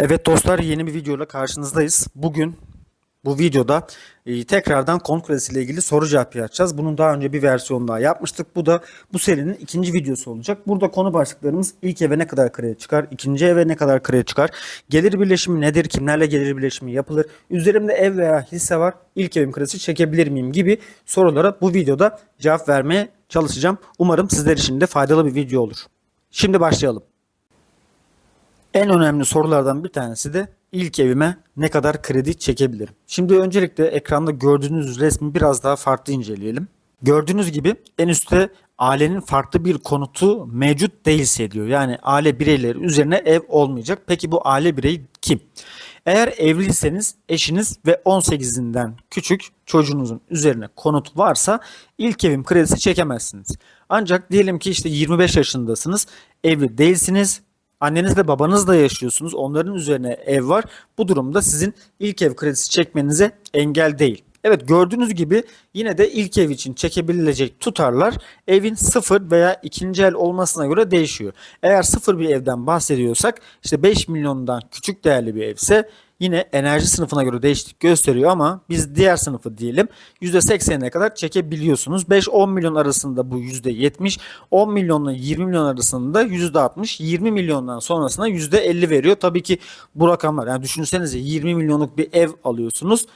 Evet dostlar yeni bir videoyla karşınızdayız. Bugün bu videoda e, tekrardan kredisi ile ilgili soru cevap yapacağız. Bunun daha önce bir versiyon daha yapmıştık. Bu da bu serinin ikinci videosu olacak. Burada konu başlıklarımız ilk eve ne kadar kredi çıkar, ikinci eve ne kadar kredi çıkar, gelir birleşimi nedir, kimlerle gelir birleşimi yapılır, üzerimde ev veya hisse var, ilk evim kredisi çekebilir miyim gibi sorulara bu videoda cevap vermeye çalışacağım. Umarım sizler için de faydalı bir video olur. Şimdi başlayalım. En önemli sorulardan bir tanesi de ilk evime ne kadar kredi çekebilirim? Şimdi öncelikle ekranda gördüğünüz resmi biraz daha farklı inceleyelim. Gördüğünüz gibi en üstte ailenin farklı bir konutu mevcut değilse diyor. Yani aile bireyleri üzerine ev olmayacak. Peki bu aile bireyi kim? Eğer evliyseniz eşiniz ve 18'inden küçük çocuğunuzun üzerine konut varsa ilk evim kredisi çekemezsiniz. Ancak diyelim ki işte 25 yaşındasınız, evli değilsiniz, annenizle babanızla yaşıyorsunuz. Onların üzerine ev var. Bu durumda sizin ilk ev kredisi çekmenize engel değil. Evet gördüğünüz gibi yine de ilk ev için çekebilecek tutarlar evin sıfır veya ikinci el olmasına göre değişiyor. Eğer sıfır bir evden bahsediyorsak işte 5 milyondan küçük değerli bir evse yine enerji sınıfına göre değişiklik gösteriyor ama biz diğer sınıfı diyelim %80'e kadar çekebiliyorsunuz. 5-10 milyon arasında bu %70, 10 milyonla 20 milyon arasında %60, 20 milyondan sonrasında %50 veriyor. Tabii ki bu rakamlar yani düşünsenize 20 milyonluk bir ev alıyorsunuz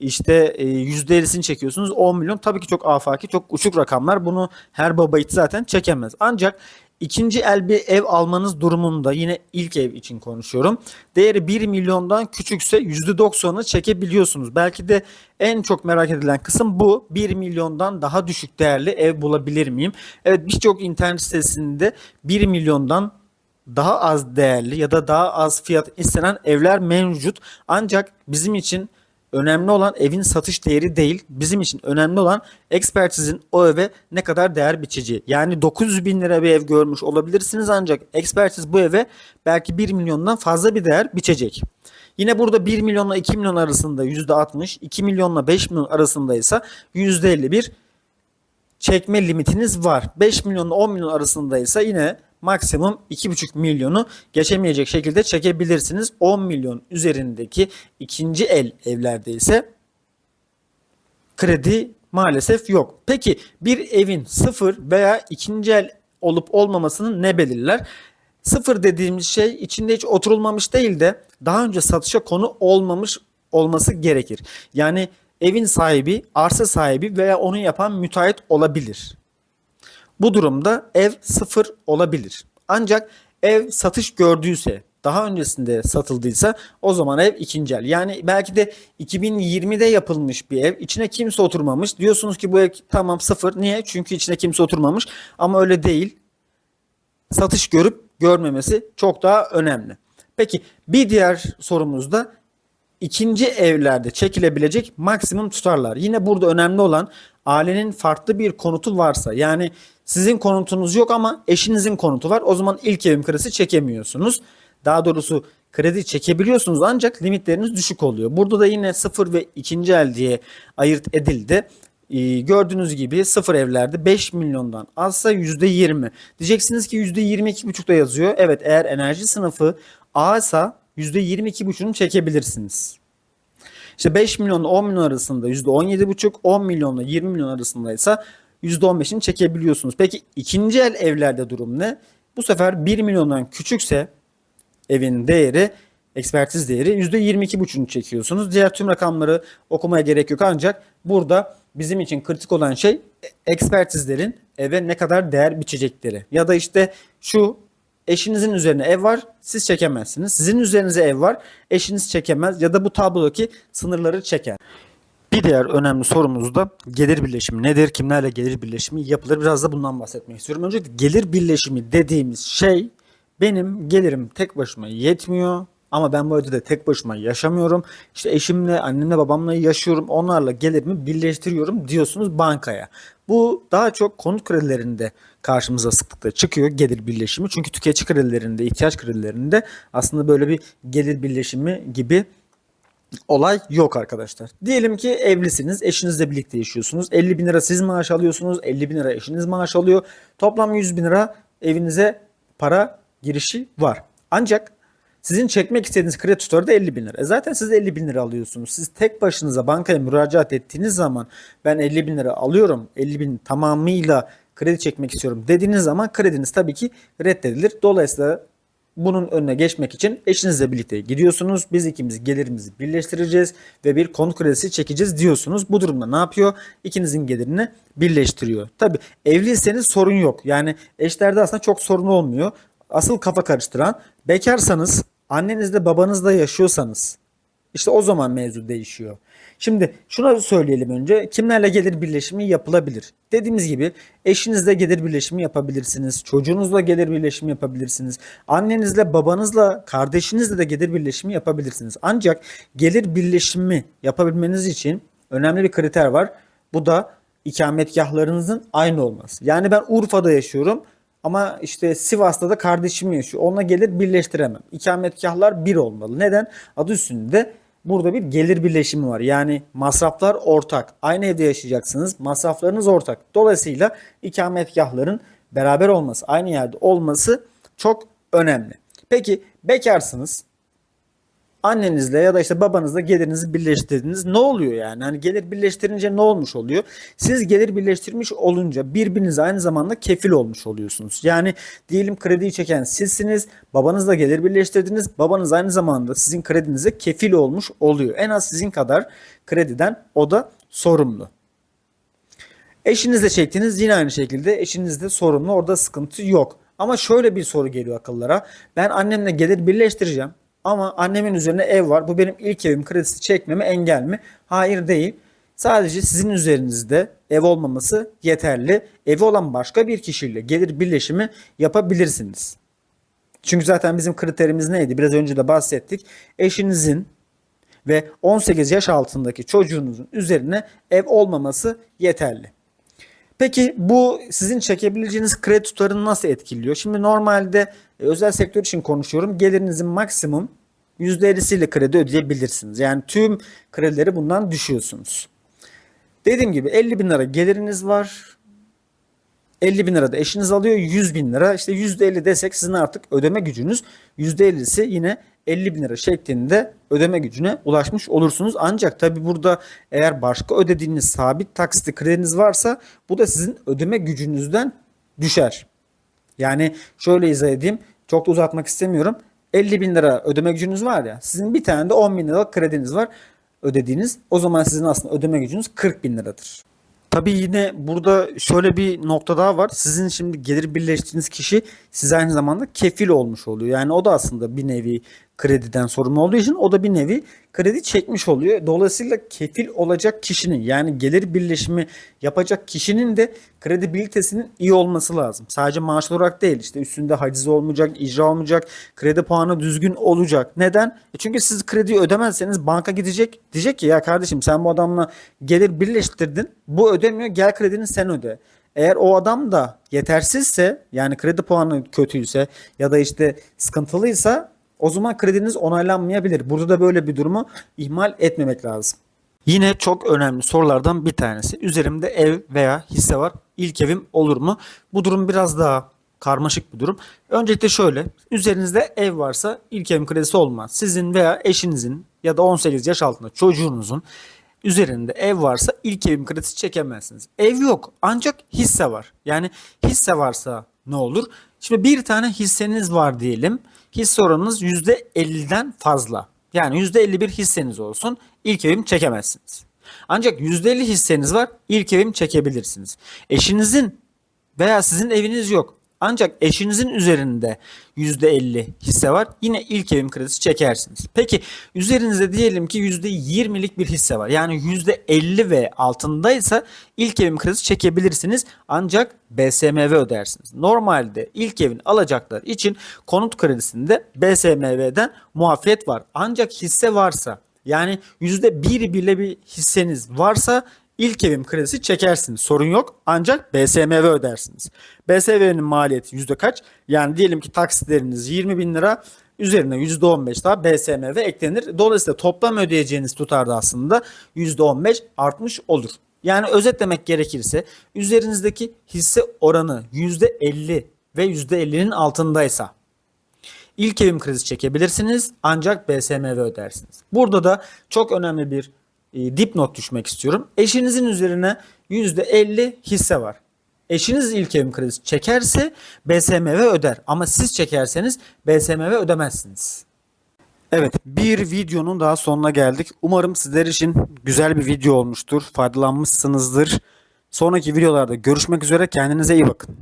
işte e, %50'sini çekiyorsunuz 10 milyon tabii ki çok afaki çok uçuk rakamlar bunu her baba yiğit zaten çekemez ancak ikinci el bir ev almanız durumunda yine ilk ev için konuşuyorum. Değeri 1 milyondan küçükse %90'ını çekebiliyorsunuz. Belki de en çok merak edilen kısım bu. 1 milyondan daha düşük değerli ev bulabilir miyim? Evet birçok internet sitesinde 1 milyondan daha az değerli ya da daha az fiyat istenen evler mevcut. Ancak bizim için Önemli olan evin satış değeri değil. Bizim için önemli olan ekspertizin o eve ne kadar değer biçeceği. Yani 900 bin lira bir ev görmüş olabilirsiniz ancak ekspertiz bu eve belki 1 milyondan fazla bir değer biçecek. Yine burada 1 milyonla 2 milyon arasında %60, 2 milyonla 5 milyon arasında ise %51 çekme limitiniz var. 5 milyonla 10 milyon arasındaysa yine maksimum 2,5 milyonu geçemeyecek şekilde çekebilirsiniz. 10 milyon üzerindeki ikinci el evlerde ise kredi maalesef yok. Peki bir evin sıfır veya ikinci el olup olmamasını ne belirler? Sıfır dediğimiz şey içinde hiç oturulmamış değil de daha önce satışa konu olmamış olması gerekir. Yani evin sahibi, arsa sahibi veya onu yapan müteahhit olabilir. Bu durumda ev sıfır olabilir. Ancak ev satış gördüyse, daha öncesinde satıldıysa o zaman ev ikinci el. Yani belki de 2020'de yapılmış bir ev. içine kimse oturmamış. Diyorsunuz ki bu ev tamam sıfır. Niye? Çünkü içine kimse oturmamış. Ama öyle değil. Satış görüp görmemesi çok daha önemli. Peki bir diğer sorumuz da ikinci evlerde çekilebilecek maksimum tutarlar. Yine burada önemli olan ailenin farklı bir konutu varsa yani sizin konutunuz yok ama eşinizin konutu var. O zaman ilk evim kredisi çekemiyorsunuz. Daha doğrusu kredi çekebiliyorsunuz ancak limitleriniz düşük oluyor. Burada da yine sıfır ve ikinci el diye ayırt edildi. Ee, gördüğünüz gibi sıfır evlerde 5 milyondan azsa %20. Diyeceksiniz ki %22,5'da yazıyor. Evet eğer enerji sınıfı A ise %22,5'unu çekebilirsiniz. İşte 5 milyonla 10 milyon arasında %17,5, 10 milyonla 20 milyon arasında ise %15'ini çekebiliyorsunuz. Peki ikinci el evlerde durum ne? Bu sefer 1 milyondan küçükse evin değeri ekspertiz değeri %22,5'unu çekiyorsunuz. Diğer tüm rakamları okumaya gerek yok ancak burada bizim için kritik olan şey ekspertizlerin eve ne kadar değer biçecekleri. Ya da işte şu eşinizin üzerine ev var siz çekemezsiniz. Sizin üzerinize ev var eşiniz çekemez ya da bu tablodaki sınırları çeker. Bir diğer önemli sorumuz da gelir birleşimi nedir? Kimlerle gelir birleşimi yapılır? Biraz da bundan bahsetmek istiyorum. Öncelikle gelir birleşimi dediğimiz şey benim gelirim tek başıma yetmiyor. Ama ben bu evde de tek başıma yaşamıyorum. İşte eşimle, annemle, babamla yaşıyorum. Onlarla gelirimi birleştiriyorum diyorsunuz bankaya. Bu daha çok konut kredilerinde karşımıza sıklıkla çıkıyor gelir birleşimi. Çünkü tüketici kredilerinde, ihtiyaç kredilerinde aslında böyle bir gelir birleşimi gibi olay yok arkadaşlar. Diyelim ki evlisiniz, eşinizle birlikte yaşıyorsunuz. 50 bin lira siz maaş alıyorsunuz, 50 bin lira eşiniz maaş alıyor. Toplam 100 bin lira evinize para girişi var. Ancak Sizin çekmek istediğiniz kredi tutarı da 50 bin lira. E zaten siz 50 bin lira alıyorsunuz. Siz tek başınıza bankaya müracaat ettiğiniz zaman ben 50 bin lira alıyorum. 50 bin tamamıyla kredi çekmek istiyorum dediğiniz zaman krediniz tabii ki reddedilir. Dolayısıyla bunun önüne geçmek için eşinizle birlikte gidiyorsunuz. Biz ikimiz gelirimizi birleştireceğiz ve bir konut kredisi çekeceğiz diyorsunuz. Bu durumda ne yapıyor? İkinizin gelirini birleştiriyor. Tabi evliyseniz sorun yok. Yani eşlerde aslında çok sorun olmuyor. Asıl kafa karıştıran bekarsanız annenizle babanızla yaşıyorsanız işte o zaman mevzu değişiyor. Şimdi şuna söyleyelim önce. Kimlerle gelir birleşimi yapılabilir? Dediğimiz gibi eşinizle gelir birleşimi yapabilirsiniz. Çocuğunuzla gelir birleşimi yapabilirsiniz. Annenizle, babanızla, kardeşinizle de gelir birleşimi yapabilirsiniz. Ancak gelir birleşimi yapabilmeniz için önemli bir kriter var. Bu da ikametgahlarınızın aynı olması. Yani ben Urfa'da yaşıyorum ama işte Sivas'ta da kardeşim yaşıyor. Onunla gelir birleştiremem. İkametgahlar bir olmalı. Neden? Adı üstünde burada bir gelir birleşimi var. Yani masraflar ortak. Aynı evde yaşayacaksınız. Masraflarınız ortak. Dolayısıyla ikametgahların beraber olması, aynı yerde olması çok önemli. Peki bekarsınız annenizle ya da işte babanızla gelirinizi birleştirdiniz. Ne oluyor yani? Hani gelir birleştirince ne olmuş oluyor? Siz gelir birleştirmiş olunca birbirinize aynı zamanda kefil olmuş oluyorsunuz. Yani diyelim krediyi çeken sizsiniz. Babanızla gelir birleştirdiniz. Babanız aynı zamanda sizin kredinize kefil olmuş oluyor. En az sizin kadar krediden o da sorumlu. Eşinizle çektiniz yine aynı şekilde eşinizde sorumlu orada sıkıntı yok. Ama şöyle bir soru geliyor akıllara. Ben annemle gelir birleştireceğim. Ama annemin üzerine ev var. Bu benim ilk evim kredisi çekmeme engel mi? Hayır değil. Sadece sizin üzerinizde ev olmaması yeterli. Evi olan başka bir kişiyle gelir birleşimi yapabilirsiniz. Çünkü zaten bizim kriterimiz neydi? Biraz önce de bahsettik. Eşinizin ve 18 yaş altındaki çocuğunuzun üzerine ev olmaması yeterli. Peki bu sizin çekebileceğiniz kredi tutarını nasıl etkiliyor? Şimdi normalde e, özel sektör için konuşuyorum. Gelirinizin maksimum %50'siyle kredi ödeyebilirsiniz. Yani tüm kredileri bundan düşüyorsunuz. Dediğim gibi 50 bin lira geliriniz var. 50 bin lira da eşiniz alıyor 100 bin lira işte %50 desek sizin artık ödeme gücünüz %50'si yine 50 bin lira şeklinde ödeme gücüne ulaşmış olursunuz. Ancak tabi burada eğer başka ödediğiniz sabit taksitli krediniz varsa bu da sizin ödeme gücünüzden düşer. Yani şöyle izah edeyim çok da uzatmak istemiyorum. 50 bin lira ödeme gücünüz var ya sizin bir tane de 10 bin lira krediniz var ödediğiniz. O zaman sizin aslında ödeme gücünüz 40 bin liradır. Tabii yine burada şöyle bir nokta daha var. Sizin şimdi gelir birleştiğiniz kişi size aynı zamanda kefil olmuş oluyor. Yani o da aslında bir nevi krediden sorumlu olduğu için o da bir nevi kredi çekmiş oluyor. Dolayısıyla kefil olacak kişinin yani gelir birleşimi yapacak kişinin de kredibilitesinin iyi olması lazım. Sadece maaş olarak değil işte üstünde haciz olmayacak, icra olmayacak, kredi puanı düzgün olacak. Neden? E çünkü siz krediyi ödemezseniz banka gidecek diyecek ki ya kardeşim sen bu adamla gelir birleştirdin bu ödemiyor gel kredini sen öde. Eğer o adam da yetersizse yani kredi puanı kötüyse ya da işte sıkıntılıysa o zaman krediniz onaylanmayabilir. Burada da böyle bir durumu ihmal etmemek lazım. Yine çok önemli sorulardan bir tanesi. Üzerimde ev veya hisse var. İlk evim olur mu? Bu durum biraz daha karmaşık bir durum. Öncelikle şöyle. Üzerinizde ev varsa ilk evin kredisi olmaz. Sizin veya eşinizin ya da 18 yaş altında çocuğunuzun üzerinde ev varsa ilk evin kredisi çekemezsiniz. Ev yok ancak hisse var. Yani hisse varsa ne olur? Şimdi bir tane hisseniz var diyelim. Hisse oranınız %50'den fazla. Yani %51 hisseniz olsun. İlk evim çekemezsiniz. Ancak %50 hisseniz var. ilk evim çekebilirsiniz. Eşinizin veya sizin eviniz yok. Ancak eşinizin üzerinde %50 hisse var. Yine ilk evim kredisi çekersiniz. Peki üzerinizde diyelim ki %20'lik bir hisse var. Yani %50 ve altındaysa ilk evim kredisi çekebilirsiniz. Ancak BSMV ödersiniz. Normalde ilk evin alacaklar için konut kredisinde BSMV'den muafiyet var. Ancak hisse varsa yani %1 bile bir hisseniz varsa İlk evim kredisi çekersiniz. Sorun yok. Ancak BSMV ödersiniz. BSMV'nin maliyeti yüzde kaç? Yani diyelim ki taksitleriniz 20 bin lira. Üzerine %15 daha BSMV eklenir. Dolayısıyla toplam ödeyeceğiniz tutarda aslında %15 artmış olur. Yani özetlemek gerekirse üzerinizdeki hisse oranı %50 ve %50'nin altındaysa ilk evim kredisi çekebilirsiniz ancak BSMV ödersiniz. Burada da çok önemli bir e, dipnot düşmek istiyorum. Eşinizin üzerine %50 hisse var. Eşiniz ilk evim kredisi çekerse BSMV öder ama siz çekerseniz BSMV ödemezsiniz. Evet bir videonun daha sonuna geldik. Umarım sizler için güzel bir video olmuştur. Faydalanmışsınızdır. Sonraki videolarda görüşmek üzere. Kendinize iyi bakın.